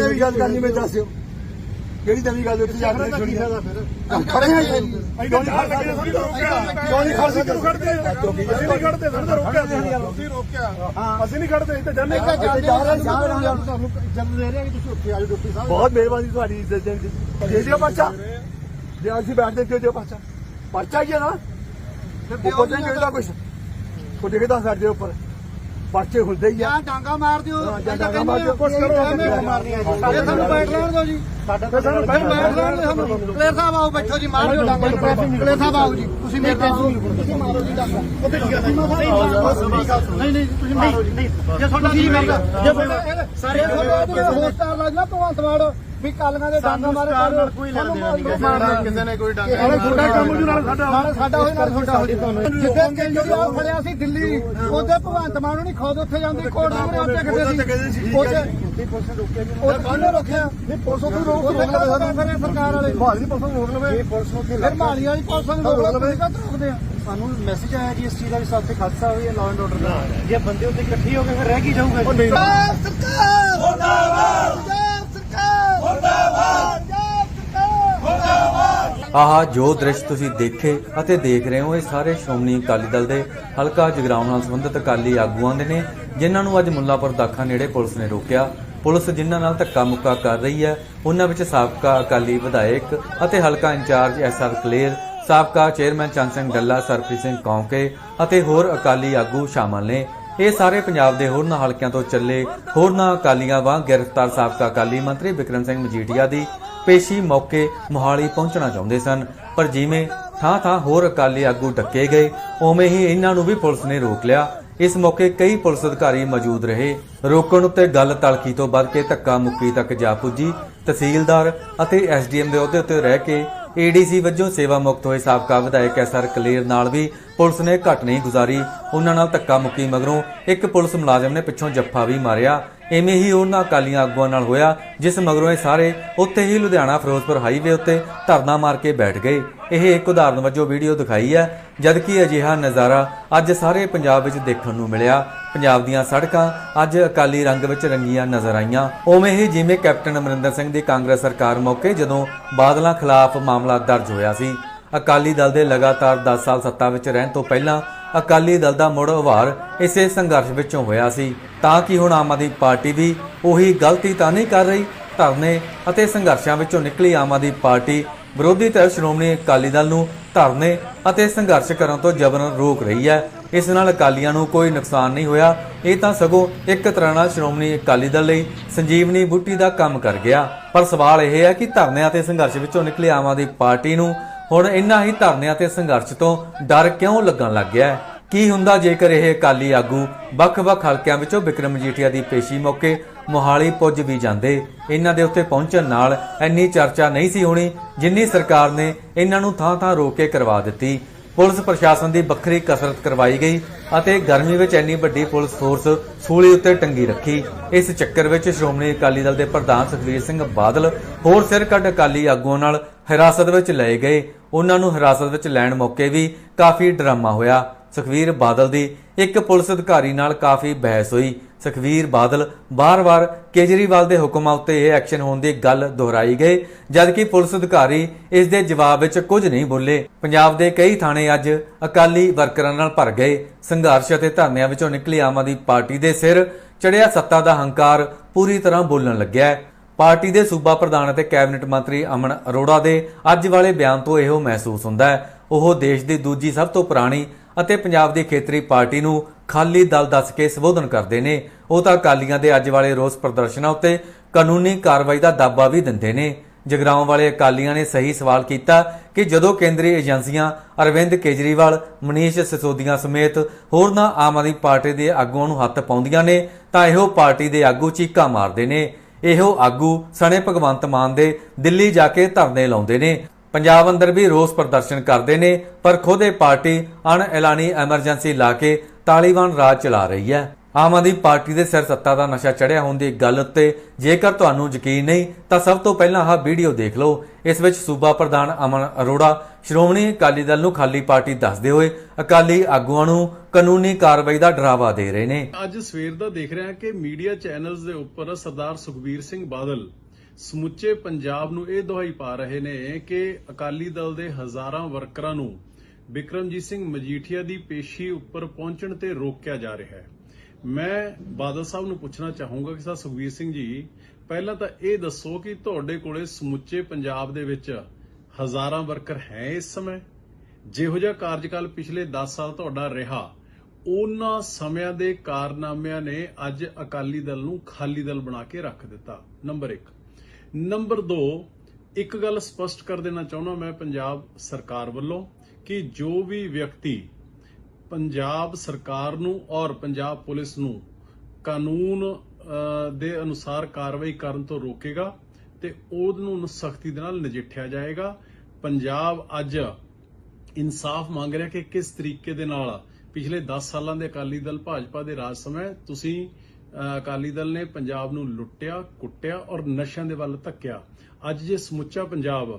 ਨਵੀਂ ਗੱਲ ਕਰਨੀ ਮੈਂ ਦੱਸਿਓ। ਕਿਹੜੀ ਨਵੀਂ ਗੱਲ ਉੱਥੇ ਜਾ ਕੇ ਸੁਣੀ ਖੜੇ ਹਾਂ ਜੀ ਖੜ ਨਹੀਂ? ਅਸੀਂ ਨਹੀਂ ਖੜਦੇ ਜਾਂਦੇ। ਬਹੁਤ ਮਿਹਰਬਾਨੀ ਤੁਹਾਡੀ ਇੱਜ਼ਤ ਦੀ। ਦਿਓ ਜੇ ਅਸੀਂ ਬੈਠਦੇ ਕਿਉਂ ਦਿਓ ਪਰਚਾ। ਪਰਚਾ ਕੀ ਹੈ ਨਾ। ਉੱਪਰ ਨਹੀਂ ਚਾਹੀਦਾ ਕੁਝ ਉਹ ਦੇਖਦਾ ਸਾਡੇ ਉੱਪਰ। ਪਰਚੇ ਹੁੰਦੇ ਹੀ ਆ। ਜਾਂ ਡਾਂਗਾ ਮਾਰ ਦਿਓ ਹਾਂ, ਜਾਂ ਡਾਂਗਾ ਮਾਰ ਦਿਓ। ਕੁਛ ਕਰੋ, ਅਸੀਂ ਮਾਰਨੀਆਂ ਜੀ। ਸਾਡੇ ਸਾਨੂੰ ਬੈਠ ਲੈਣ ਦਿਓ ਜੀ। ਤੇ ਸਾਨੂੰ ਬੈਠ ਲੈਣ ਦਿਓ ਸਾਨੂੰ। ਕਲੇਰ ਸਾਹਿਬ ਆਓ ਬੈਠੋ ਜੀ ਮਾਰ ਦਿਓ ਡਾਂਗਾ ਕਲੇਰ ਸਾਹਿਬ ਆਓ ਜੀ। ਤੁਸੀਂ ਮੇਰੇ ਕੋਲ ਤੁਸੀਂ ਮਾਰੋ ਜੀ ਡਾਂਗਾ ਨਹੀਂ ਨਹੀਂ ਤੁਸੀਂ ਮਾਰੋ ਜੀ। ਜੇ ਤੁਹਾਡਾ ਕੀ ਮਿਲਦਾ ਜੇ ਤੁਹਾਡਾ ਸਾਰੇ ਹੋਸਟਾਰ ਲੱਗ ਗਿਆ ਭਗਵੰਤ ਮਾਨ ਵੀ ਕਾਲੀਆਂ ਦੇ ਡਾਂਗਾ ਮਾਰੇ ਨਾਲ ਕੋਈ ਲੈਣ ਦੇਣਾ ਨਹੀਂ ਕਿਸੇ ਨੇ ਕੋਈ ਡਾਂਗਾ ਨਾਲੇ ਤੁਹਾਡਾ ਕੰਮ ਜੂ ਨਾਲ ਸਾਡਾ ਨਾਲ ਸਾਡਾ ਹੋਏ ਨਾਲ ਤੁਹਾਡਾ ਹੋਏ ਜਿੱਥੇ ਕੇਜਰੀਵਾਲ ਫੜਿਆ ਸੀ ਦਿੱਲੀ ਉਹਦੇ ਭਗਵੰਤ ਮਾਨ ਨੂੰ ਨਹੀਂ ਖੁਦ ਉੱਥੇ ਜਾਂਦੀ ਕੋਰਟ ਨੂੰ ਉੱਥੇ ਕਿਤੇ ਸੀ। ਉੱਥੇ ਉਹ ਕਾਹਨੇ ਰੋਕਿਆ? ਨਹੀਂ ਪੁਲਿਸ ਨੂੰ ਰੋਕ ਰੋਕ ਲਵੇ ਸਾਨੂੰ ਸਰਕਾਰ ਵਾਲੇ। ਭਾਜੀ ਪੁਲਿਸ ਨੂੰ ਰੋਕ ਲਵੇ। ਪੁਲਿਸ ਨੂੰ ਫਿਰ ਮਾਲੀ ਵਾਲੀ ਪੁਲਿਸ ਨੂੰ ਰੋਕ ਲਵੇ। ਕਾ ਰੋਕਦੇ ਆ ਸਾਨੂੰ ਮੈਸੇਜ ਆਇਆ ਜੀ ਇਸ ਚੀਜ਼ ਦਾ ਵੀ ਸਾਡੇ ਤੇ ਹਾਦਸਾ ਹੋਈ ਹੈ ਲਾਅ ਐਂਡ ਆਰਡਰ ਦਾ। ਜੇ ਬੰਦੇ ਉੱਤੇ ਇਕੱਠੇ ਹੋ ਗਏ ਫਿਰ ਰਹਿ ਕੀ ਜਾਊਗਾ ਜੀ? ਪੰਜਾਬ ਸਰਕਾਰ! ਮੁਰਦਾਬਾਦ! ਪੰਜਾਬ ਸਰਕਾਰ! ਮੁਰਦਾਬਾਦ! ਪੰਜਾਬ ਸਰਕਾਰ! ਮੁਰਦਾਬਾਦ! ਆਹ ਜੋ ਦ੍ਰਿਸ਼ ਤੁਸੀਂ ਦੇਖੇ ਅਤੇ ਦੇਖ ਰਹੇ ਹੋ ਇਹ ਸਾਰੇ ਸ਼੍ਰੋਮਣੀ ਅਕਾਲੀ ਦਲ ਦੇ ਹਲਕਾ ਜਗਰਾਉਂ ਨਾਲ ਸੰਬੰਧਿਤ ਅਕਾਲੀ ਆਗੂਆਂ ਦੇ ਨੇ ਜਿਨ੍ਹਾਂ ਨੂੰ ਅੱਜ ਮੁੱਲਾਪੁਰ ਦਾਖਾ ਨੇੜੇ ਪੁਲਿਸ ਨੇ ਰੋਕਿਆ। ਪੁਲਿਸ ਜਿਨ੍ਹਾਂ ਨਾਲ ਧੱਕਾ ਮੁੱਕਾ ਕਰ ਰਹੀ ਹੈ, ਉਹਨਾਂ ਵਿੱਚ ਸਾਬਕਾ ਅਕਾਲੀ ਵਿਧਾਇਕ ਅਤੇ ਹਲਕਾ ਇੰਚਾਰਜ ਐਸਆਰ ਕਲੇਰ, ਸਾਬਕਾ ਚੇਅਰਮੈਨ ਚੰਦ ਸਿੰਘ ਡੱਲਾ ਸਰਪ੍ਰੀਤ ਸਿੰਘ ਕੌਂਕੇ ਅਤੇ ਹੋਰ ਅਕਾਲੀ ਆਗੂ ਸ਼ਾਮਲ ਨੇ। ਇਹ ਸਾਰੇ ਪੰਜਾਬ ਦੇ ਹੋਰਨਾਂ ਹਲਕਿਆਂ ਤੋਂ ਚੱਲੇ ਹੋਰਨਾਂ ਅਕਾਲੀਆਂ ਵਾਂਗ ਗ੍ਰਿਫਤਾਰ ਸਾਬਕਾ ਅਕਾਲੀ ਮੰਤਰੀ ਵਿਕਰਮ ਸਿੰਘ ਮਜੀਠੀਆ ਦੀ ਪੇਸ਼ੀ ਮੌਕੇ ਮੋਹਾਲੀ ਪਹੁੰਚਣਾ ਚਾਹੁੰਦੇ ਸਨ। ਪਰ ਜਿਵੇਂ ਥਾਂ-ਥਾਂ ਹੋਰ ਅਕਾਲੀ ਆਗੂ ਡੱਕੇ ਗਏ, ਉਵੇਂ ਹੀ ਇਹਨਾਂ ਨੂੰ ਵੀ ਪੁਲਿਸ ਨੇ ਰੋਕ ਲਿਆ। ਇਸ ਮੌਕੇ ਕਈ ਪੁਲਿਸ ਅਧਿਕਾਰੀ ਮੌਜੂਦ ਰਹੇ। ਰੋਕਣ ਉੱਤੇ ਗੱਲ ਤਲਖੀ ਤੋਂ ਵੱਧ ਕੇ ਧੱਕਾ ਮੁੱਕੀ ਤੱਕ ਜਾ ਪੁੱਜੀ। ਤਹਿਸੀਲਦਾਰ ਅਤੇ ਐਸਡੀਐਮ ਦੇ ਅਹੁਦੇ ਉੱਤੇ ਰਹਿ ਕੇ ਏਡੀਸੀ ਵਜੋਂ ਸੇਵਾ ਮੁਕਤ ਹੋਏ ਸਾਬਕਾ ਵਿਧਾਇਕ ਐਸਆਰ ਕਲੇਰ ਨਾਲ ਵੀ ਪੁਲਿਸ ਨੇ ਘਟ ਨਹੀਂ ਗੁਜ਼ਾਰੀ। ਉਹਨਾਂ ਨਾਲ ਧੱਕਾ ਮੁੱਕੀ ਮਗਰੋਂ ਇੱਕ ਪੁਲਿਸ ਮੁਲਾਜ਼ਮ ਨੇ ਪਿੱਛੋਂ ਜੱਫਾ ਵੀ ਮਾਰਿਆ। ਐਵੇਂ ਹੀ ਉਹਨਾਂ ਅਕਾਲੀਆਂ ਆਗੂਆਂ ਨਾਲ ਹੋਇਆ, ਜਿਸ ਮਗਰੋਂ ਇਹ ਸਾਰੇ ਉੱਥੇ ਹੀ ਲੁਧਿਆਣਾ ਫਿਰੋਜ਼ਪੁਰ ਹਾਈਵੇ ਉੱਤੇ ਧਰਨਾ ਮਾਰ ਕੇ ਬੈਠ ਗਏ। ਇਹ ਇੱਕ ਉਦਾਹਰਨ ਵਜੋਂ ਵੀਡੀਓ ਦਿਖਾਈ ਹੈ, ਜਦਕਿ ਅਜਿਹਾ ਨਜ਼ਾਰਾ ਅੱਜ ਸਾਰੇ ਪੰਜਾਬ ਵਿੱਚ ਦੇਖਣ ਨੂੰ ਮਿਲਿਆ। ਪੰਜਾਬ ਦੀਆਂ ਸੜਕਾਂ ਅੱਜ ਅਕਾਲੀ ਰੰਗ ਵਿੱਚ ਰੰਗੀਆਂ ਨਜ਼ਰ ਆਈਆਂ। ਉਵੇਂ ਹੀ ਜਿਵੇਂ ਕੈਪਟਨ ਅਮਰਿੰਦਰ ਸਿੰਘ ਦੀ ਕਾਂਗਰਸ ਸਰਕਾਰ ਮੌਕੇ ਜਦੋਂ ਬਾਦਲਾਂ ਖਿਲਾਫ ਮਾਮਲਾ ਦਰਜ ਹੋਇਆ ਸੀ, ਅਕਾਲੀ ਦਲ ਦੇ ਲਗਾਤਾਰ 10 ਸਾਲ ਸੱਤਾ ਵਿੱਚ ਰਹਿਣ ਤੋਂ ਪਹਿਲਾਂ ਅਕਾਲੀ ਦਲ ਦਾ ਮੁੜ ਉਭਾਰ ਇਸੇ ਸੰਘਰਸ਼ ਵਿੱਚੋਂ ਹੋਇਆ ਸੀ। ਤਾਂ ਕਿ ਹੁਣ ਆਮ ਆਦਮੀ ਪਾਰਟੀ ਵੀ ਉਹੀ ਗਲਤੀ ਤਾਂ ਨਹੀਂ ਕਰ ਰਹੀ? ਧਰਨੇ ਅਤੇ ਸੰਘਰਸ਼ਾਂ ਵਿੱਚੋਂ ਨਿਕਲੀ ਆਮ ਆਦਮੀ ਪਾਰਟੀ ਵਿਰੋਧੀ ਧਿਰ ਸ਼੍ਰੋਮਣੀ ਅਕਾਲੀ ਦਲ ਨੂੰ ਧਰਨੇ ਅਤੇ ਸੰਘਰਸ਼ ਕਰਨ ਤੋਂ ਜਬਰਨ ਰੋਕ ਰਹੀ ਹੈ। ਇਸ ਨਾਲ ਅਕਾਲੀਆਂ ਨੂੰ ਕੋਈ ਨੁਕਸਾਨ ਨਹੀਂ ਹੋਇਆ। ਇਹ ਤਾਂ ਸਗੋਂ ਇੱਕ ਤਰ੍ਹਾਂ ਨਾਲ ਸ਼੍ਰੋਮਣੀ ਅਕਾਲੀ ਦਲ ਲਈ ਸੰਜੀਵਨੀ ਬੂਟੀ ਦਾ ਕੰਮ ਕਰ ਗਿਆ। ਪਰ ਸਵਾਲ ਇਹ ਹੈ ਕਿ ਧਰਨਿਆਂ ਅਤੇ ਸੰਘਰਸ਼ ਵਿੱਚੋਂ ਨਿਕਲੀ ਆਮ ਆਦਮੀ ਪਾਰਟੀ ਨੂੰ ਹੁਣ ਇਨ੍ਹਾਂ ਹੀ ਧਰਨਿਆਂ ਤੇ ਸੰਘਰਸ਼ ਤੋਂ ਡਰ ਕਿਉਂ ਲੱਗਣ ਲੱਗ ਗਿਆ? ਹੈ ਕੀ ਹੁੰਦਾ ਜੇਕਰ ਇਹ ਅਕਾਲੀ ਆਗੂ ਵੱਖ-ਵੱਖ ਹਲਕਿਆਂ ਵਿੱਚੋਂ ਵਿਕਰਮ ਮਜੀਠੀਆ ਦੀ ਪੇਸ਼ੀ ਮੌਕੇ ਮੋਹਾਲੀ ਪੁੱਜ ਵੀ ਜਾਂਦੇ? ਇਹਨਾਂ ਦੇ ਉੱਤੇ ਪਹੁੰਚਣ ਨਾਲ ਇੰਨੀ ਚਰਚਾ ਨਹੀਂ ਸੀ ਹੋਣੀ ਜਿੰਨੀ ਸਰਕਾਰ ਨੇ ਇਹਨਾਂ ਨੂੰ ਥਾਂ-ਥਾਂ ਰੋਕ ਕੇ ਕਰਵਾ ਦਿੱਤੀ। ਪੁਲਿਸ ਪ੍ਰਸ਼ਾਸਨ ਦੀ ਵੱਖਰੀ ਕਸਰਤ ਕਰਵਾਈ ਗਈ ਅਤੇ ਗਰਮੀ ਵਿੱਚ ਇੰਨੀ ਵੱਡੀ ਪੁਲਿਸ ਫੋਰਸ ਸੂਲੀ ਉੱਤੇ ਟੰਗੀ ਰੱਖੀ। ਇਸ ਚੱਕਰ ਵਿੱਚ ਸ਼੍ਰੋਮਣੀ ਅਕਾਲੀ ਦਲ ਦੇ ਪ੍ਰਧਾਨ ਸੁਖਵੀਰ ਸਿੰਘ ਬਾਦਲ ਹੋਰ ਸਿਰ ਕੱਢ ਅਕਾਲੀ ਆਗੂਆਂ ਨਾਲ ਹਿਰਾਸਤ ਵਿੱਚ ਲਏ ਗਏ। ਉਹਨਾਂ ਨੂੰ ਹਿਰਾਸਤ ਵਿੱਚ ਲੈਣ ਮੌਕੇ ਵੀ ਕਾਫੀ ਡਰਾਮਾ ਹੋਇਆ। ਸੁਖਵੀਰ ਬਾਦਲ ਦੀ ਇੱਕ ਪੁਲਿਸ ਅਧਿਕਾਰੀ ਨਾਲ ਕਾਫੀ ਬਹਿਸ ਹੋਈ। ਸੁਖਵੀਰ ਬਾਦਲ ਬਾਰ-ਬਾਰ ਕੇਜਰੀਵਾਲ ਦੇ ਹੁਕਮਾਂ ਉੱਤੇ ਇਹ ਐਕਸ਼ਨ ਹੋਣ ਦੀ ਗੱਲ ਦੁਹਰਾਈ ਗਈ ਜਦਕਿ ਪੁਲਿਸ ਅਧਿਕਾਰੀ ਇਸ ਦੇ ਜਵਾਬ ਵਿੱਚ ਕੁਝ ਨਹੀਂ ਬੋਲੇ। ਪੰਜਾਬ ਦੇ ਕਈ ਥਾਣੇ ਅੱਜ ਅਕਾਲੀ ਵਰਕਰਾਂ ਨਾਲ ਭਰ ਗਏ। ਸੰਘਰਸ਼ ਅਤੇ ਧਰਨਿਆਂ ਵਿੱਚੋਂ ਨਿਕਲੀ ਆਮ ਆਦਮੀ ਪਾਰਟੀ ਦੇ ਸਿਰ ਚੜਿਆ ਸੱਤਾ ਦਾ ਹੰਕਾਰ ਪੂਰੀ ਤਰ੍ਹਾਂ ਬੋਲਣ ਲੱਗਿਆ। ਪਾਰਟੀ ਦੇ ਸੂਬਾ ਪ੍ਰਧਾਨ ਅਤੇ ਕੈਬਨਿਟ ਮੰਤਰੀ ਅਮਨ ਅਰੋੜਾ ਦੇ ਅੱਜ ਵਾਲੇ ਬਿਆਨ ਤੋਂ ਇਹੋ ਮਹਿਸੂਸ ਹੁੰਦਾ ਹੈ। ਉਹ ਦੇਸ਼ ਦੀ ਦੂਜੀ ਸਭ ਤੋਂ ਪੁਰਾਣੀ ਅਤੇ ਪੰਜਾਬ ਦੀ ਖੇਤਰੀ ਪਾਰਟੀ ਨੂੰ ਖਾਲੀ ਦਲ ਦੱਸ ਕੇ ਸੰਬੋਧਨ ਕਰਦੇ ਨੇ। ਉਹ ਤਾਂ ਅਕਾਲੀਆਂ ਦੇ ਅੱਜ ਵਾਲੇ ਰੋਸ ਪ੍ਰਦਰਸ਼ਨਾਂ ਉੱਤੇ ਕਾਨੂੰਨੀ ਕਾਰਵਾਈ ਦਾ ਦਾਅਵਾ ਵੀ ਦਿੰਦੇ ਨੇ। ਜਗਰਾਉਂ ਵਾਲੇ ਅਕਾਲੀਆਂ ਨੇ ਸਹੀ ਸਵਾਲ ਕੀਤਾ ਕਿ ਜਦੋਂ ਕੇਂਦਰੀ ਏਜੰਸੀਆਂ ਅਰਵਿੰਦ ਕੇਜਰੀਵਾਲ, ਮਨੀਸ਼ ਸਿਸੋਦੀਆ ਸਮੇਤ ਹੋਰਨਾਂ ਆਮ ਆਦਮੀ ਪਾਰਟੀ ਦੇ ਆਗੂਆਂ ਨੂੰ ਹੱਥ ਪਾਉਂਦੀਆਂ ਨੇ, ਤਾਂ ਇਹੋ ਪਾਰਟੀ ਦੇ ਆਗੂ ਚੀਕਾਂ ਮਾਰਦੇ ਨੇ। ਇਹੋ ਆਗੂ ਸਣੇ ਭਗਵੰਤ ਮਾਨ ਦੇ ਦਿੱਲੀ ਜਾ ਕੇ ਧਰਨੇ ਲਾਉਂਦੇ ਨੇ। ਪੰਜਾਬ ਅੰਦਰ ਵੀ ਰੋਸ ਪ੍ਰਦਰਸ਼ਨ ਕਰਦੇ ਨੇ, ਪਰ ਖੁਦ ਇਹ ਪਾਰਟੀ ਅਣ ਐਲਾਨੀ ਐਮਰਜੈਂਸੀ ਲਾ ਕੇ ਤਾਲਿਬਾਨ ਰਾਜ ਚਲਾ ਰਹੀ ਹੈ। ਆਮ ਆਦਮੀ ਪਾਰਟੀ ਦੇ ਸਿਰ ਸੱਤਾ ਦਾ ਨਸ਼ਾ ਚੜਿਆ ਹੋਣ ਦੀ ਗੱਲ ਉੱਤੇ ਜੇਕਰ ਤੁਹਾਨੂੰ ਯਕੀਨ ਨਹੀਂ, ਤਾਂ ਸਭ ਤੋਂ ਪਹਿਲਾਂ ਆਹ ਵੀਡੀਓ ਦੇਖ ਲਓ। ਇਸ ਵਿੱਚ ਸੂਬਾ ਪ੍ਰਧਾਨ ਅਮਨ ਅਰੋੜਾ, ਸ਼੍ਰੋਮਣੀ ਅਕਾਲੀ ਦਲ ਨੂੰ ਖਾਲੀ ਪਾਰਟੀ ਦੱਸਦੇ ਹੋਏ ਅਕਾਲੀ ਆਗੂਆਂ ਨੂੰ ਕਾਨੂੰਨੀ ਕਾਰਵਾਈ ਦਾ ਡਰਾਵਾ ਦੇ ਰਹੇ ਨੇ। ਅੱਜ ਸਵੇਰ ਦਾ ਦੇਖ ਰਿਹਾ ਕਿ ਮੀਡੀਆ ਚੈਨਲਸ ਦੇ ਉੱਪਰ ਸਰਦਾਰ ਸੁਖਬੀਰ ਸਿੰਘ ਬਾਦਲ ਸਮੁੱਚੇ ਪੰਜਾਬ ਨੂੰ ਇਹ ਦੁਹਾਈ ਪਾ ਰਹੇ ਨੇ ਕਿ ਅਕਾਲੀ ਦਲ ਦੇ ਹਜ਼ਾਰਾਂ ਵਰਕਰਾਂ ਨੂੰ ਬਿਕਰਮਜੀਤ ਸਿੰਘ ਮਜੀਠੀਆ ਦੀ ਪੇਸ਼ੀ ਉੱਪਰ ਪਹੁੰਚਣ ਤੇ ਰੋਕਿਆ ਜਾ ਰਿਹਾ ਹੈ। ਮੈਂ ਬਾਦਲ ਸਾਹਿਬ ਨੂੰ ਪੁੱਛਣਾ ਚਾਹੂੰਗਾ ਕਿ ਸਰ ਸੁਖਬੀਰ ਸਿੰਘ ਜੀ, ਪਹਿਲਾਂ ਤਾਂ ਇਹ ਦੱਸੋ ਕਿ ਤੁਹਾਡੇ ਕੋਲੇ ਸਮੁੱਚੇ ਪੰਜਾਬ ਦੇ ਵਿੱਚ ਹਜ਼ਾਰਾਂ ਵਰਕਰ ਹੈ ਇਸ ਸਮੇਂ? ਜਿਹੋ ਜਿਹਾ ਕਾਰਜਕਾਲ ਪਿਛਲੇ 10 ਸਾਲ ਤੁਹਾਡਾ ਰਿਹਾ, ਉਹਨਾਂ ਸਮਿਆਂ ਦੇ ਕਾਰਨਾਮਿਆਂ ਨੇ ਅੱਜ ਅਕਾਲੀ ਦਲ ਨੂੰ ਖਾਲੀ ਦਲ ਬਣਾ ਕੇ ਰੱਖ ਦਿੱਤਾ। ਨੰਬਰ 1 ਨੰਬਰ 2 ਇੱਕ ਗੱਲ ਸਪਸ਼ਟ ਕਰ ਦੇਣਾ ਚਾਹੁੰਦਾ ਮੈਂ ਪੰਜਾਬ ਸਰਕਾਰ ਵੱਲੋਂ ਕਿ ਜੋ ਵੀ ਵਿਅਕਤੀ ਪੰਜਾਬ ਸਰਕਾਰ ਨੂੰ ਔਰ ਪੰਜਾਬ ਪੁਲਿਸ ਨੂੰ ਕਾਨੂੰਨ ਦੇ ਅਨੁਸਾਰ ਕਾਰਵਾਈ ਕਰਨ ਤੋਂ ਰੋਕੇਗਾ ਤੇ ਉਹਨੂੰ ਸਖਤੀ ਦੇ ਨਾਲ ਨਜਿੱਠਿਆ ਜਾਏਗਾ। ਪੰਜਾਬ ਅੱਜ ਇਨਸਾਫ ਮੰਗ ਰਿਹਾ ਕਿ ਕਿਸ ਤਰੀਕੇ ਦੇ ਨਾਲ ਪਿਛਲੇ 10 ਸਾਲਾਂ ਦੇ ਅਕਾਲੀ ਦਲ ਭਾਜਪਾ ਦੇ ਰਾਜ ਸਮੇਂ ਤੁਸੀਂ ਅਕਾਲੀ ਦਲ ਨੇ ਪੰਜਾਬ ਨੂੰ ਲੁੱਟਿਆ, ਕੁੱਟਿਆ ਔਰ ਨਸ਼ਿਆਂ ਦੇ ਵੱਲ ਧੱਕਿਆ। ਅੱਜ ਜੇ ਸਮੁੱਚਾ ਪੰਜਾਬ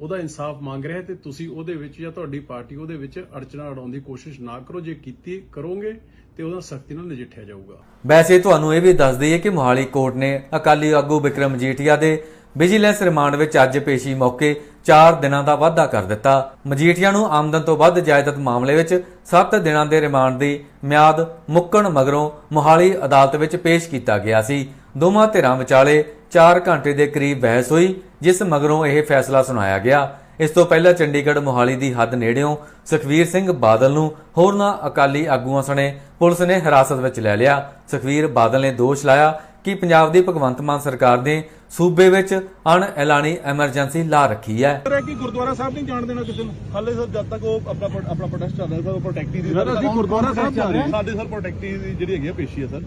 ਉਹਦਾ ਇਨਸਾਫ ਮੰਗ ਰਿਹਾ ਤੇ ਤੁਸੀਂ ਉਹਦੇ ਵਿੱਚ ਜਾਂ ਤੁਹਾਡੀ ਪਾਰਟੀ ਉਹਦੇ ਵਿੱਚ ਅੜਚਣਾ ਅੜਾਉਣ ਦੀ ਕੋਸ਼ਿਸ਼ ਨਾ ਕਰੋ। ਜੇ ਕੀਤੀ ਕਰੋਗੇ ਤੇ ਉਹਦਾ ਸਖਤੀ ਨਾਲ ਨਜਿੱਠਿਆ ਜਾਊਗਾ। ਵੈਸੇ ਤੁਹਾਨੂੰ ਇਹ ਵੀ ਦੱਸ ਦਈਏ ਕਿ ਮੋਹਾਲੀ ਕੋਰਟ ਨੇ ਅਕਾਲੀ ਆਗੂ ਵਿਕਰਮ ਜੀਠੀਆ ਦੇ ਵਿਜੀਲੈਂਸ ਰਿਮਾਂਡ ਵਿੱਚ ਅੱਜ ਪੇਸ਼ੀ ਮੌਕੇ 4 ਦਿਨਾਂ ਦਾ ਵਾਅਦਾ ਕਰ ਦਿੱਤਾ। ਮਜੀਠੀਆ ਨੂੰ ਆਮਦਨ ਤੋਂ ਵੱਧ ਜਾਇਦਾਦ ਮਾਮਲੇ ਵਿੱਚ 7 ਦਿਨਾਂ ਦੇ ਰਿਮਾਂਡ ਦੀ ਮਿਆਦ ਮੁੱਕਣ ਮਗਰੋਂ ਮੋਹਾਲੀ ਅਦਾਲਤ ਵਿੱਚ ਪੇਸ਼ ਕੀਤਾ ਗਿਆ ਸੀ। ਦੋਵਾਂ ਧਿਰਾਂ ਵਿਚਾਲੇ 4 ਘੰਟੇ ਦੇ ਕਰੀਬ ਬਹਿਸ ਹੋਈ। ਜਿਸ ਮਗਰੋਂ ਇਹ ਫੈਸਲਾ ਸੁਣਾਇਆ ਗਿਆ। ਇਸ ਤੋਂ ਪਹਿਲਾਂ ਚੰਡੀਗੜ੍ਹ ਮੋਹਾਲੀ ਦੀ ਹੱਦ ਨੇੜਿਓਂ ਸੁਖਵੀਰ ਸਿੰਘ ਬਾਦਲ ਨੂੰ ਹੋਰਨਾਂ ਅਕਾਲੀ ਆਗੂਆਂ ਸਣੇ ਪੁਲਿਸ ਨੇ ਹਿਰਾਸਤ ਵਿੱਚ ਲੈ ਲਿਆ। ਸੁਖਵੀਰ ਬਾਦਲ ਨੇ ਦੋਸ਼ ਲਾਇਆ ਕਿ ਪੰਜਾਬ ਦੀ ਭਗਵੰਤ ਮਾਨ ਸਰਕਾਰ ਨੇ ਸੂਬੇ ਵਿੱਚ ਅਣ ਐਲਾਨੀ ਐਮਰਜੈਂਸੀ ਲਾ ਰੱਖੀ ਹੈ। ਹੈ ਕਿ ਗੁਰਦੁਆਰਾ ਸਾਹਿਬ ਨਹੀਂ ਜਾਣ ਦੇਣਾ ਕਿਸੇ ਨੂੰ। ਹਾਲੇ ਸਰ ਜਦ ਤੱਕ ਉਹ ਆਪਣਾ ਪ੍ਰੋ- ਆਪਣਾ ਪ੍ਰੋਟੈਸਟ ਚੱਲ ਰਿਹਾ ਸਰ ਉਹ ਪ੍ਰੋਟੈਕਟੀ ਦੀ ਸਰ, ਅਸੀਂ ਗੁਰਦੁਆਰਾ ਸਾਹਿਬ ਜਾ ਰਹੇ ਹਾਂ। ਸਾਡੇ ਸਰ ਪ੍ਰੋਟੈਕਟੀ ਦੀ ਜਿਹੜੀ ਹੈਗੀ ਆ ਪੇਸ਼ੀ ਹੈ ਸਰ।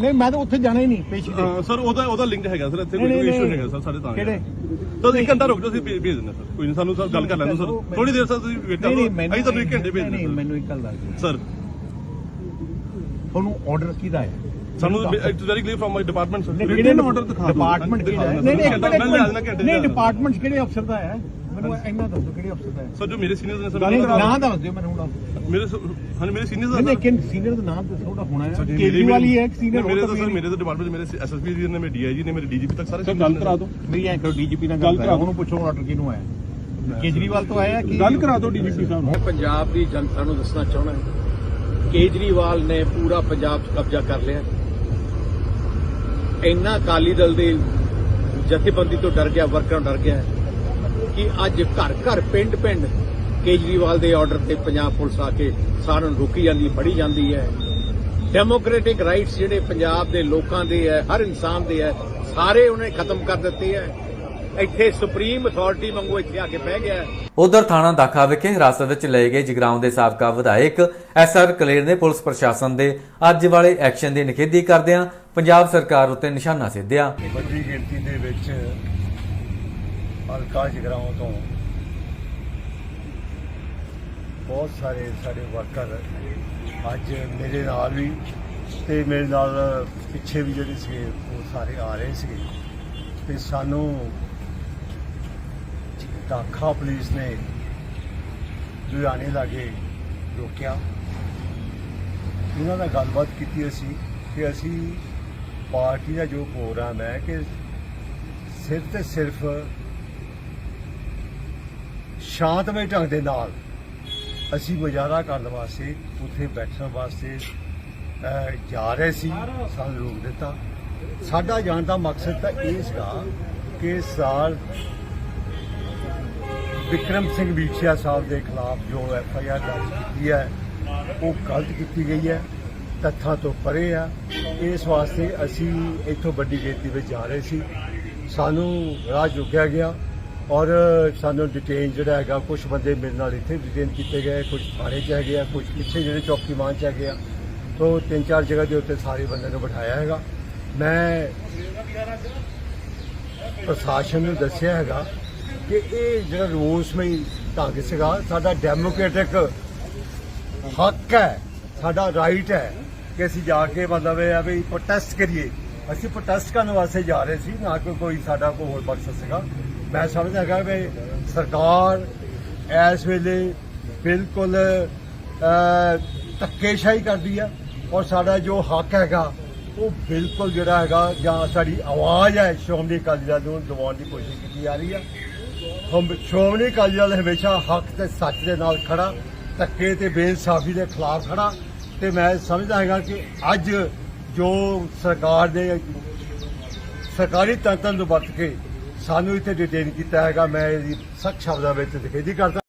ਨਹੀਂ ਮੈਂ ਤਾਂ ਉੱਥੇ ਜਾਣਾ ਹੀ ਨਹੀਂ ਪੇਸ਼ੀ ਤੇ। ਅਹ ਸਰ ਉਹਦਾ ਉਹਦਾ ਲਿੰਕ ਹੈਗਾ ਸਰ ਇੱਥੇ ਕੋਈ ਨਹੀਂ, ਇਸ਼ੂ ਨਹੀਂ। ਹੈਗਾ ਸਰ ਸਾਡੇ ਤਾਂ ਕਿਹੜੇ? ਸਰ ਇੱਕ ਘੰਟਾ ਰੁਕ ਜਾਓ ਅਸੀਂ ਭੇਜ ਭੇਜ ਦਿੰਦੇ ਹਾਂ ਸਰ। ਕੋਈ ਨਹੀਂ ਸਾਨੂੰ ਸਰ ਗੱਲ ਕਰ ਲੈਣ ਦਿਓ ਸਰ। ਥੋੜੀ ਦੇਰ ਸਰ ਤੁਸੀਂ ਵੇਟ ਕਰੋ ਅਸੀਂ ਤੁਹਾਨੂੰ ਇੱਕ ਘੰਟੇ ਭੇਜ ਨਹੀਂ ਦਿੰਦੇ ਮੈਨੂੰ ਇੱਕ ਗੱਲ ਦੱਸ ਦਿਓ। ਹਾਂ ਸਰ। ਤੁਹਾਨੂੰ ਆਰਡਰ ਕਿਹਦਾ ਹੈ? ਸਾਨੂੰ it's very clear from my department sir ਕਿਹੜੇ ਆਰਡਰ ਦਿਖਾ ਡਿਪਾਰਟਮੈਂਟ ਨਹੀਂ ਨਹੀਂ ਨਹੀਂ। ਡਿਪਾਰਟਮੈਂਟ ਕਿਹੜੇ ਅਫਸਰ ਦਾ ਹੈ? ਮੈਨੂੰ ਇੰਨਾ ਦੱਸੋ ਕਿਹੜੇ ਅਫਸਰ ਦਾ ਹੈ। ਸਰ ਜੋ ਮੇਰੇ ਸੀਨੀਅਰਸ ਨੇ ਸਰ ਨਹੀਂ ਮੈਨੂੰ- ਨਾਂ ਦੱਸ ਦਿਓ ਮੈਨੂੰ ਹੁਣ। ਮੇਰੇ ਸ- ਹਾਂਜੀ ਮੇਰੇ ਸੀਨੀਅਰਸ ਨਹੀਂ ਨੇ। ਨਹੀਂ ਕਿਨ ਸੀਨੀਅਰ ਦਾ ਨਾਮ ਦੱਸੋ ਉਹਦਾ ਹੋਣਾ ਹੈ। ਸਰ ਕੇਜਰੀਵਾਲ ਹੀ ਹੈ ਇੱਕ senior ਮੇਰੇ ਹੋਰ ਤਾਂ ਤਾਂ ਸਰ ਮੇਰੇ ਤਾਂ ਡਿਪਾਰਟਮੈਂਟ ਮੇਰੇ ਐਸਐਸਪੀ ਜੀ ਨੇ ਮੇਰੇ ਡੀਆਈਜੀ ਨੇ ਮੇਰੇ ਡੀਜੀਪੀ ਤੱਕ ਸਾਰੇ ਗੱਲ ਕਰਾ ਦਿਓ। ਮੇਰੀ ਐਂ ਕਰੋ ਡੀਜੀਪੀ ਨਾਲ ਗੱਲ ਕਰਾਓ। ਉਹਨੂੰ ਪੁੱਛੋ ਆਰਡਰ ਕਿਹਨੂੰ ਆਇਆ। ਕੇਜਰੀਵਾਲ ਤੋਂ ਆਇਆ ਕਿ ਗੱਲ ਕਰਾ ਦਿਓ ਡੀਜੀਪੀ ਸਾਹਿਬ ਨੂੰ। ਪੰਜਾਬ ਦੀ ਜਨਤਾ ਨੂੰ ਦੱਸਣਾ ਚਾਹਣਾ ਹੈ। ਕੇਜਰੀਵਾਲ ਨੇ ਪੂਰਾ ਪੰਜਾਬ 'ਚ ਕਬਜ਼ਾ ਕਰ ਲਿਆ। ਇੰਨਾ ਅਕਾਲੀ ਦਲ ਦੀ ਜਥੇਬੰਦੀ ਤੋਂ ਡਰ ਗਿਆ, ਵਰਕਰਾਂ ਡਰ ਗਿਆ ਕਿ ਅੱਜ ਘਰ ਘਰ ਪਿੰਡ ਪਿੰਡ ਕੇਜਰੀਵਾਲ ਦੇ ਆਰਡਰ ਤੇ ਪੰਜਾਬ ਪੁਲਿਸ ਆ ਕੇ ਸਾਰਿਆਂ ਨੂੰ ਰੋਕੀ ਜਾਂਦੀ ਫੜੀ ਜਾਂਦੀ ਹੈ। ਡੈਮੋਕ੍ਰੈਟਿਕ ਰਾਈਟਸ ਜਿਹੜੇ ਪੰਜਾਬ ਦੇ ਲੋਕਾਂ ਦੇ ਹੈ, ਹਰ ਇਨਸਾਨ ਦੇ ਹੈ, ਸਾਰੇ ਉਹਨੇ ਖਤਮ ਕਰ ਦਿੱਤੇ ਹੈ। ਇੱਥੇ ਸੁਪਰੀਮ ਅਥਾਰਟੀ ਵਾਂਗੂ ਇੱਥੇ ਆ ਕੇ ਬਹਿ ਗਿਆ ਉਧਰ ਥਾਣਾ ਦਾਖਾ ਵਿਖੇ ਹਿਰਾਸਤ ਵਿੱਚ ਲਏ ਗਏ ਜਗਰਾਉਂ ਦੇ ਸਾਬਕਾ ਵਿਧਾਇਕ ਐਸਆਰ ਕਲੇਰ ਨੇ ਪੁਲਿਸ ਪ੍ਰਸ਼ਾਸਨ ਦੇ ਅੱਜ ਵਾਲੇ ਐਕਸ਼ਨ ਦੀ ਨਿਖੇਧੀ ਕਰਦਿਆਂ ਪੰਜਾਬ ਸਰਕਾਰ ਉੱਤੇ ਨਿਸ਼ਾਨਾ ਸਾਧਿਆ ਵੱਡੀ ਗਿਣਤੀ ਦੇ ਵਿੱਚ ਹਲਕਾ ਜਗਰਾਉਂ ਤੋਂ ਬਹੁਤ ਸਾਰੇ ਸਾਡੇ ਵਰਕਰ ਅੱਜ ਮੇਰੇ ਨਾਲ ਵੀ ਤੇ ਮੇਰੇ ਨਾਲ ਪਿੱਛੇ ਵੀ ਜਿਹੜੇ ਸੀ ਉਹ ਸਾਰੇ ਆ ਰਹੇ ਸੀ ਤੇ ਸਾਨੂੰ ਦਾਖਾ ਪੁਲਿਸ ਨੇ ਲੁਧਿਆਣੇ ਲਾਗੇ ਰੋਕਿਆ। ਉਹਨਾਂ ਨਾਲ ਗੱਲਬਾਤ ਕੀਤੀ ਅਸੀਂ ਕਿ ਅਸੀਂ ਪਾਰਟੀ ਦਾ ਜੋ ਪ੍ਰੋਗਰਾਮ ਹੈ ਕਿ ਸਿਰਫ ਤੇ ਸਿਰਫ ਸ਼ਾਂਤਮਈ ਢੰਗ ਦੇ ਨਾਲ ਅਸੀਂ ਗੁਜ਼ਾਰਾ ਕਰਨ ਵਾਸਤੇ ਉੱਥੇ ਬੈਠਣ ਵਾਸਤੇ ਜਾ ਰਹੇ ਸੀ, ਸਾਨੂੰ ਰੋਕ ਦਿੱਤਾ। ਸਾਡਾ ਜਾਣ ਦਾ ਮਕਸਦ ਤਾਂ ਇਹ ਸੀਗਾ ਕਿ ਸਾਲ ਵਿਕਰਮ ਸਿੰਘ ਵੀਛਿਆ ਸਾਹਿਬ ਦੇ ਖਿਲਾਫ ਜੋ ਐਫ ਆਈ ਆਰ ਦਰਜ ਕੀਤੀ ਹੈ, ਉਹ ਗਲਤ ਕੀਤੀ ਗਈ ਹੈ, ਤੱਥਾਂ ਤੋਂ ਪਰੇ ਆ। ਇਸ ਵਾਸਤੇ ਅਸੀਂ ਇੱਥੋਂ ਵੱਡੀ ਗਿਣਤੀ ਵਿੱਚ ਜਾ ਰਹੇ ਸੀ। ਸਾਨੂੰ ਰਾਹ ਰੁਕਿਆ ਗਿਆ ਔਰ ਸਾਨੂੰ ਡਿਟੇਨ ਜਿਹੜਾ ਹੈਗਾ ਕੁਝ ਬੰਦੇ ਮੇਰੇ ਨਾਲ ਇੱਥੇ ਡਿਟੇਨ ਕੀਤੇ ਗਏ ਕੁਝ ਥਾਣੇ ਚ ਹੈਗੇ ਆ ਕੁਝ ਪਿੱਛੇ ਜਿਹੜੇ ਚੌਕੀਮਾਨ ਚ ਹੈਗੇ ਆ। ਤੋਂ ਤਿੰਨ ਚਾਰ ਜਗ੍ਹਾ ਦੇ ਉੱਤੇ ਸਾਰੇ ਬੰਦੇ ਨੂੰ ਬਿਠਾਇਆ ਹੈਗਾ। ਮੈਂ ਪ੍ਰਸ਼ਾਸਨ ਨੂੰ ਦੱਸਿਆ ਹੈਗਾ ਕਿ ਇਹ ਜਿਹੜਾ ਰੋਸਮਈ ਢੰਗ ਸੀਗਾ, ਸਾਡਾ ਡੈਮੋਕ੍ਰੈਟਿਕ ਹੱਕ ਹੈ, ਸਾਡਾ ਰਾਈਟ ਹੈ ਕਿ ਅਸੀਂ ਜਾ ਕੇ ਮਤਲਬ ਇਹ ਆ ਵੀ ਪ੍ਰੋਟੈਸਟ ਕਰੀਏ। ਅਸੀਂ ਪ੍ਰੋਟੈਸਟ ਕਰਨ ਵਾਸਤੇ ਜਾ ਰਹੇ ਸੀ, ਨਾ ਕਿ ਕੋਈ ਸਾਡਾ ਕੋਈ ਹੋਰ ਮਕਸਦ ਸੀਗਾ। ਮੈਂ ਸਮਝਦਾ ਹੈਗਾ ਵੀ ਸਰਕਾਰ ਇਸ ਵੇਲੇ ਬਿਲਕੁਲ ਧੱਕੇਸ਼ਾਹੀ ਕਰਦੀ ਆ ਔਰ ਸਾਡਾ ਜੋ ਹੱਕ ਹੈਗਾ, ਉਹ ਬਿਲਕੁਲ ਜਿਹੜਾ ਹੈਗਾ ਜਾਂ ਸਾਡੀ ਆਵਾਜ਼ ਹੈ, ਸ਼੍ਰੋਮਣੀ ਅਕਾਲੀ ਦਲ ਨੂੰ ਦਬਾਉਣ ਦੀ ਕੋਸ਼ਿਸ਼ ਕੀਤੀ ਜਾ ਰਹੀ ਆ। ਸ਼੍ਰੋਮਣੀ ਅਕਾਲੀ ਦਲ ਹਮੇਸ਼ਾ ਹੱਕ ਤੇ ਸੱਚ ਦੇ ਨਾਲ ਖੜਾ, ਧੱਕੇ ਤੇ ਬੇਇਨਸਾਫੀ ਦੇ ਖਿਲਾਫ ਖੜਾ ਤੇ ਮੈਂ ਸਮਝਦਾ ਹੈਗਾ ਕਿ ਅੱਜ ਜੋ ਸਰਕਾਰ ਨੇ ਸਰਕਾਰੀ ਤੰਤਰ ਨੂੰ ਵਰਤ ਕੇ ਸਾਨੂੰ ਇੱਥੇ ਡਿਟੇਨ ਕੀਤਾ ਹੈਗਾ, ਮੈਂ ਇਹਦੀ ਸਖਤ ਸ਼ਬਦਾਂ ਵਿੱਚ ਨਿਖੇਧੀ ਕਰਦਾ।